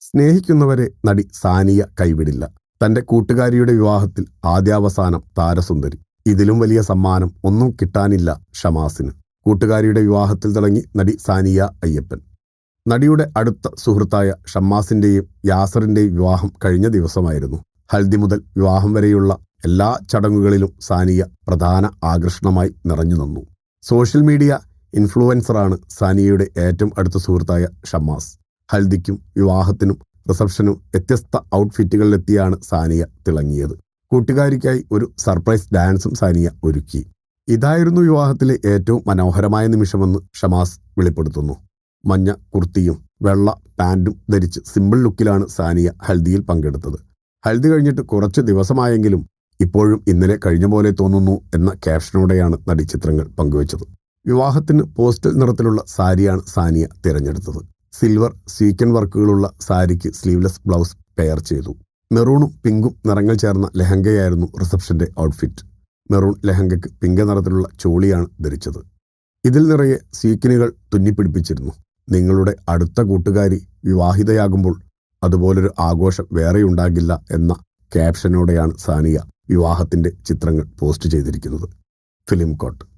സ്നേഹിക്കുന്നവരെ നടി സാനിയ കൈവിടില്ല. തന്റെ കൂട്ടുകാരിയുടെ വിവാഹത്തിൽ ആദ്യാവസാനം താരസുന്ദരി. ഇതിലും വലിയ സമ്മാനം ഒന്നും കിട്ടാനില്ല ഷമാസിന്. കൂട്ടുകാരിയുടെ വിവാഹത്തിൽ തിളങ്ങി നടി സാനിയ അയ്യപ്പൻ. നടിയുടെ അടുത്ത സുഹൃത്തായ ഷമ്മാസിന്റെയും യാസറിന്റെയും വിവാഹം കഴിഞ്ഞ ദിവസമായിരുന്നു. ഹൽദി മുതൽ വിവാഹം വരെയുള്ള എല്ലാ ചടങ്ങുകളിലും സാനിയ പ്രധാന ആകർഷണമായി നിറഞ്ഞു നിന്നു സോഷ്യൽ മീഡിയ ഇൻഫ്ലുവൻസറാണ് സാനിയയുടെ ഏറ്റവും അടുത്ത സുഹൃത്തായ ഷമാസ് ഹൽദിക്കും വിവാഹത്തിനും റിസപ്ഷനും വ്യത്യസ്ത ഔട്ട്ഫിറ്റുകളിലെത്തിയാണ് സാനിയ തിളങ്ങിയത്. കൂട്ടുകാരിക്കായി ഒരു സർപ്രൈസ് ഡാൻസും സാനിയ ഒരുക്കി. ഇതായിരുന്നു വിവാഹത്തിലെ ഏറ്റവും മനോഹരമായ നിമിഷമെന്ന് ഷമാസ് വെളിപ്പെടുത്തുന്നു. മഞ്ഞ കുർത്തിയും വെള്ള പാന്റും ധരിച്ച് സിമ്പിൾ ലുക്കിലാണ് സാനിയ ഹൽദിയിൽ പങ്കെടുത്തത്. ഹൽദി കഴിഞ്ഞിട്ട് കുറച്ച് ദിവസമായെങ്കിലും ഇപ്പോഴും ഇന്നലെ കഴിഞ്ഞ പോലെ തോന്നുന്നു എന്ന ക്യാപ്ഷനോടെയാണ് നടി ചിത്രങ്ങൾ പങ്കുവച്ചത്. വിവാഹത്തിന് പോസ്റ്റൽ നിറത്തിലുള്ള സാരിയാണ് സാനിയ തിരഞ്ഞെടുത്തത്. സിൽവർ സ്വീക്കൻ വർക്കുകളുള്ള സാരിക്ക് സ്ലീവ്ലെസ് ബ്ലൗസ് പെയർ ചെയ്തു. മെറൂണും പിങ്കും നിറങ്ങൾ ചേർന്ന ലെഹങ്കയായിരുന്നു റിസപ്ഷന്റെ ഔട്ട്ഫിറ്റ്. മെറൂൺ ലെഹങ്കയ്ക്ക് പിങ്ക് നിറത്തിലുള്ള ചോളിയാണ് ധരിച്ചത്. ഇതിൽ നിറയെ സ്വീക്കിനുകൾ തുന്നിപ്പിടിപ്പിച്ചിരുന്നു. നിങ്ങളുടെ അടുത്ത കൂട്ടുകാരി വിവാഹിതയാകുമ്പോൾ അതുപോലൊരു ആഘോഷം വേറെയുണ്ടാകില്ല എന്ന ക്യാപ്ഷനോടെയാണ് സാനിയ വിവാഹത്തിന്റെ ചിത്രങ്ങൾ പോസ്റ്റ് ചെയ്തിരിക്കുന്നത്. Film coat.